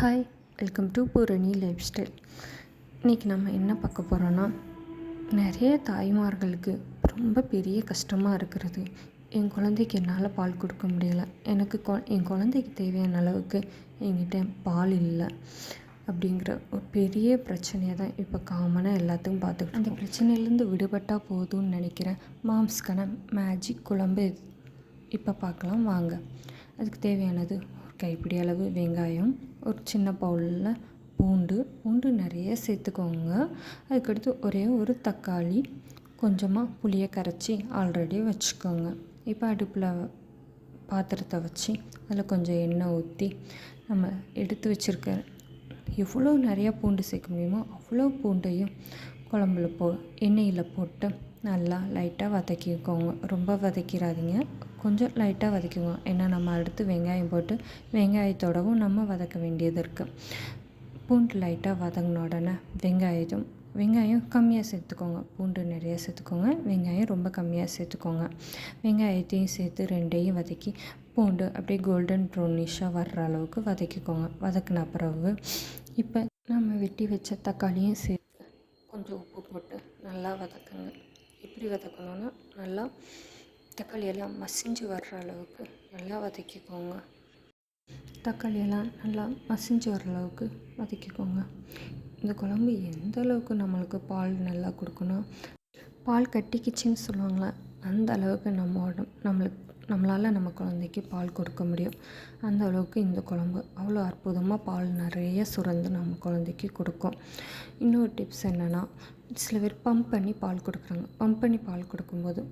Hi welcome to Poorani lifestyle இன்றைக்கி நம்ம என்ன பார்க்க போகிறோன்னா நிறைய தாய்மார்களுக்கு ரொம்ப பெரிய கஷ்டமாக இருக்கிறது. என் குழந்தைக்கு என்னால் பால் கொடுக்க முடியல. எனக்கு கொ என் குழந்தைக்கு தேவையான அளவுக்கு என்கிட்ட பால் இல்லை. அப்படிங்கிற ஒரு பெரிய பிரச்சனையை தான் இப்போ காமனாக எல்லாத்துக்கும் பார்த்துக்கிட்டு அந்த பிரச்சனையிலேருந்து விடுபட்டால் போதும்னு நினைக்கிறேன். மாம்ஸ்க்கான மேஜிக் குழம்பு இப்போ பார்க்கலாம். வாங்க. அதுக்கு தேவையானது ஒரு கைப்பிடி அளவு வெங்காயம் ஒரு சின்ன பவுலில் பூண்டு பூண்டு நிறைய சேர்த்துக்கோங்க. அதுக்கடுத்து ஒரே ஒரு தக்காளி கொஞ்சமாக புளியை கரைச்சி ஆல்ரெடி வச்சுக்கோங்க. இப்போ அடுப்பில் பாத்திரத்தை வச்சு அதில் கொஞ்சம் எண்ணெய் ஊற்றி நம்ம எடுத்து வச்சுருக்க எவ்வளோ நிறையா பூண்டு சேர்க்க முடியுமோ அவ்வளோ பூண்டையும் குழம்புல போ எண்ணெயில் போட்டு நல்லா லைட்டாக வதக்கிக்கோங்க. ரொம்ப வதக்கிடாதீங்க கொஞ்சம் லைட்டாக வதக்கிங்க ஏன்னா நம்ம அடுத்து வெங்காயம் போட்டு வெங்காயத்தோடவும் நம்ம வதக்க வேண்டியது இருக்குது பூண்டு லைட்டாக வதங்கின உடனே வெங்காயத்தும் வெங்காயம் கம்மியாக சேர்த்துக்கோங்க. பூண்டு நிறையா சேர்த்துக்கோங்க. வெங்காயம் ரொம்ப கம்மியாக சேர்த்துக்கோங்க. வெங்காயத்தையும் சேர்த்து ரெண்டையும் வதக்கி பூண்டு அப்படியே கோல்டன் ப்ரௌனிஷாக வர்ற அளவுக்கு வதக்கிக்கோங்க. வதக்கின பிறகு இப்போ நம்ம வெட்டி வச்ச தக்காளியும் சேர்த்து கொஞ்சம் உப்பு போட்டு நல்லா வதக்குங்க. எப்படி வதக்கணும்னா நல்லா தக்காளி எல்லாம் மசிஞ்சு வர்ற அளவுக்கு நல்லா வதக்கிக்கோங்க. தக்காளி எல்லாம் நல்லா மசிஞ்சு வர அளவுக்கு வதக்கிக்கோங்க. இந்த குழம்பு எந்த அளவுக்கு நம்மளுக்கு பால் நல்லா கொடுக்கணும் பால் கட்டிக்கிச்சின்னு சொல்லுவாங்களே அந்த அளவுக்கு நம்ம உடம்பு நம்மளுக்கு நம்மளால் நம்ம குழந்தைக்கு பால் கொடுக்க முடியும். அந்த அளவுக்கு இந்த குழம்பு அவ்வளோ அற்புதமாக பால் நிறைய சுரந்து நம்ம குழந்தைக்கு கொடுக்கும். இன்னொரு டிப்ஸ் என்னென்னா சில பேர் பம்ப் பண்ணி பால் கொடுக்குறாங்க. பம்ப் பண்ணி பால் கொடுக்கும்போது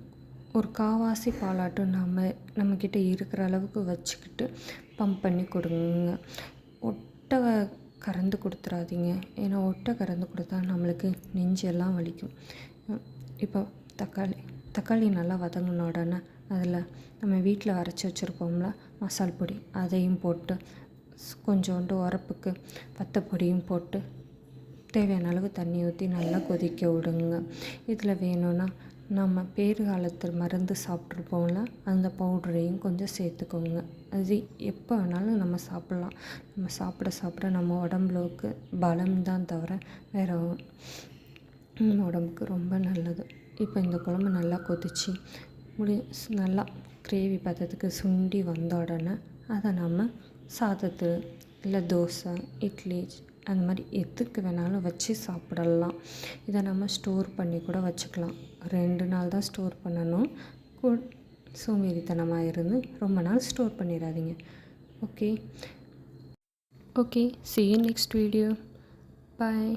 ஒரு காவாசி பாலாட்டும் நம்ம நம்மக்கிட்ட இருக்கிற அளவுக்கு வச்சுக்கிட்டு பம்ப் பண்ணி கொடுங்க. ஒட்டை கறந்து கொடுத்துறாதீங்க. ஏன்னா ஒட்டை கறந்து கொடுத்தா நம்மளுக்கு நெஞ்செல்லாம் வலிக்கும். இப்போ தக்காளி தக்காளி நல்லா வதங்கின உடனே அதில் நம்ம வீட்டில் அரைச்சி வச்சுருப்போம்ல மசால் பொடி அதையும் போட்டு கொஞ்சோண்டு உரப்புக்கு வத்தப்பொடியும் போட்டு தேவையான அளவு தண்ணி ஊற்றி நல்லா கொதிக்க விடுங்க. இதில் வேணும்னா நம்ம பேறு காலத்தில் மருந்து சாப்பிட்ருப்போம்ல அந்த பவுடரையும் கொஞ்சம் சேர்த்துக்கோங்க. அது எப்போ வேணாலும் நம்ம சாப்பிட்லாம். நம்ம சாப்பிட சாப்பிட நம்ம உடம்புலக்கு பலம் தான் தவிர வேறு உடம்புக்கு ரொம்ப நல்லது. இப்போ இந்த குழம்பு நல்லா கொதிச்சு முடி நல்லா கிரேவி பதத்துக்கு சுண்டி வந்த உடனே அதை நம்ம சாதத்து இல்லை தோசை இட்லி அந்த மாதிரி எதுக்கு வேணாலும் வச்சு சாப்பிடலாம். இதை நம்ம ஸ்டோர் பண்ணி கூட வச்சுக்கலாம். ரெண்டு நாள் தான் ஸ்டோர் பண்ணணும். சோம்பேறித்தனமாக இருந்து ரொம்ப நாள் ஸ்டோர் பண்ணிடாதீங்க. Okay. Okay. See next video bye